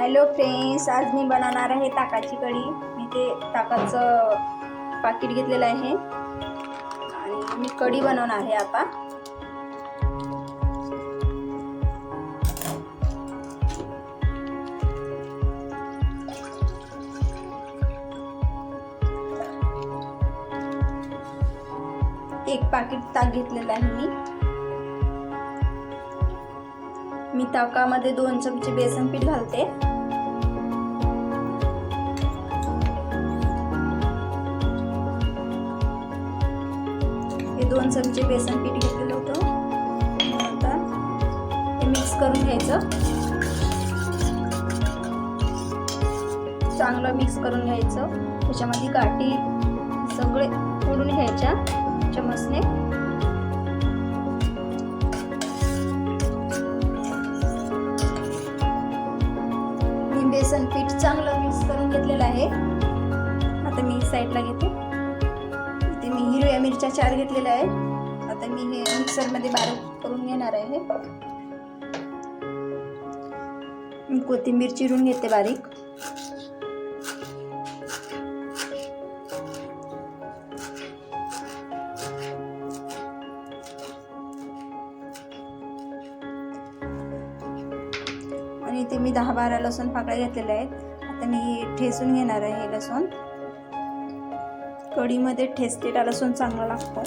Hello friends आज मी बनवणार आहे ताकाची कढी. मी ते ताकाचं पाकिट घेतलेलं आहे. आणि मी कढी बनवणार आहे आता. एक पाकिट ताक घेतलेलं आहे मी. मी ताकामध्ये दोन चमचे बेसन पीठ घालते. दोन चमचे बेसन पीठ घेतलेलं होतं. आता हे मिक्स करून घ्यायचं. चांगलं मिक्स करून घ्यायचं. त्याच्यामध्ये गाठी सगळे फोडून घ्यायच्या चमचने. मी बेसन पीठ चांगलं मिक्स करून घेतलेलं आहे. आता मी साईडला घेते. हिरव्या मिरच्या चार घेतलेल्या आहेत. आता मी हे मिक्सरमध्ये बारीक करून घेणार आहे. कोथिंबीर चिरून घेते बारीक. आणि इथे मी दहा बारा लसूण पाकळ्या घेतलेल्या आहेत. आता मी ठेसून घेणार आहे हे लसूण. कढीमध्ये ठेसलेला लसूण चांगला लागतो.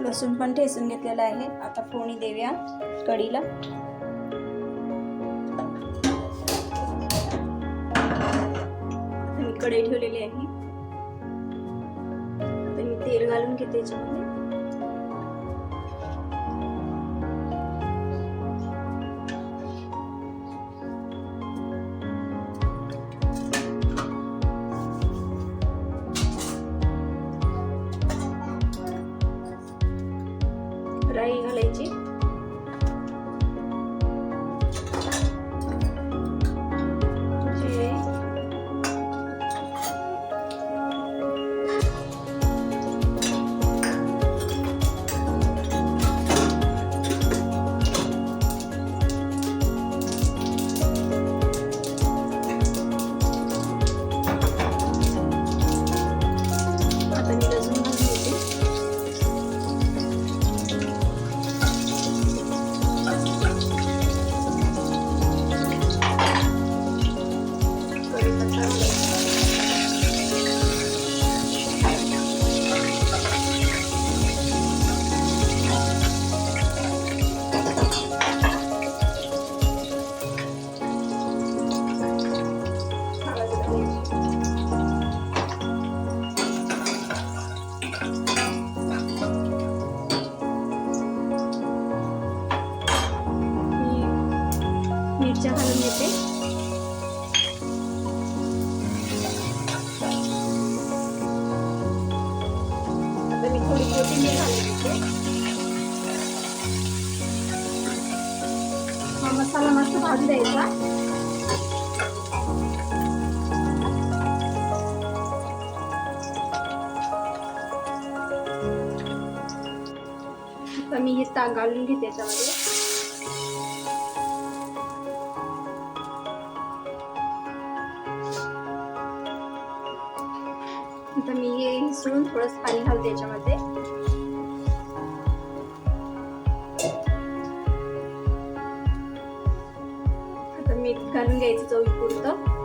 लसूण पण ठेसून घेतलेला आहे. आता फोणी देऊया कढीला. मी कढई ठेवलेली आहे. तर मी तेल घालून घेते याच्यामध्ये. राई घालायची. मिरच्या घालून घेते. मी थोडी कोथिंबीर घालून घेते. हा मसाला मस्त भाजून द्यायचा. मी हे ताक घालून घेते त्याच्यामध्ये आता मी हे मिसळून थोडंसं पाणी घालते याच्यामध्ये. आता मीठ घालून घ्यायचं चवीपुरतं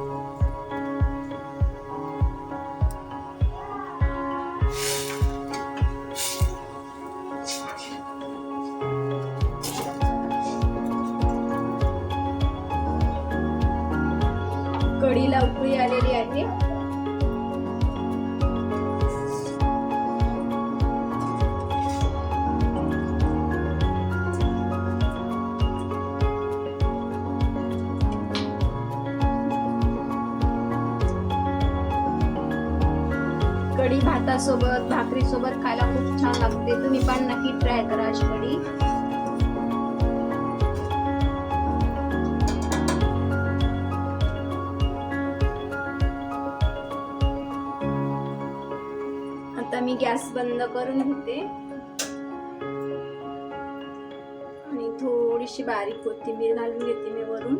कढीला उकळी आलेली आहे. कढी भातासोबत भाकरीसोबत खायला खूप छान लागते. तुम्ही पण नक्की ट्राय करा अशी कढी. आता मी गॅस बंद करून घेते. थोडीशी बारीक कोथिंबीर घालून घेते मी वरून.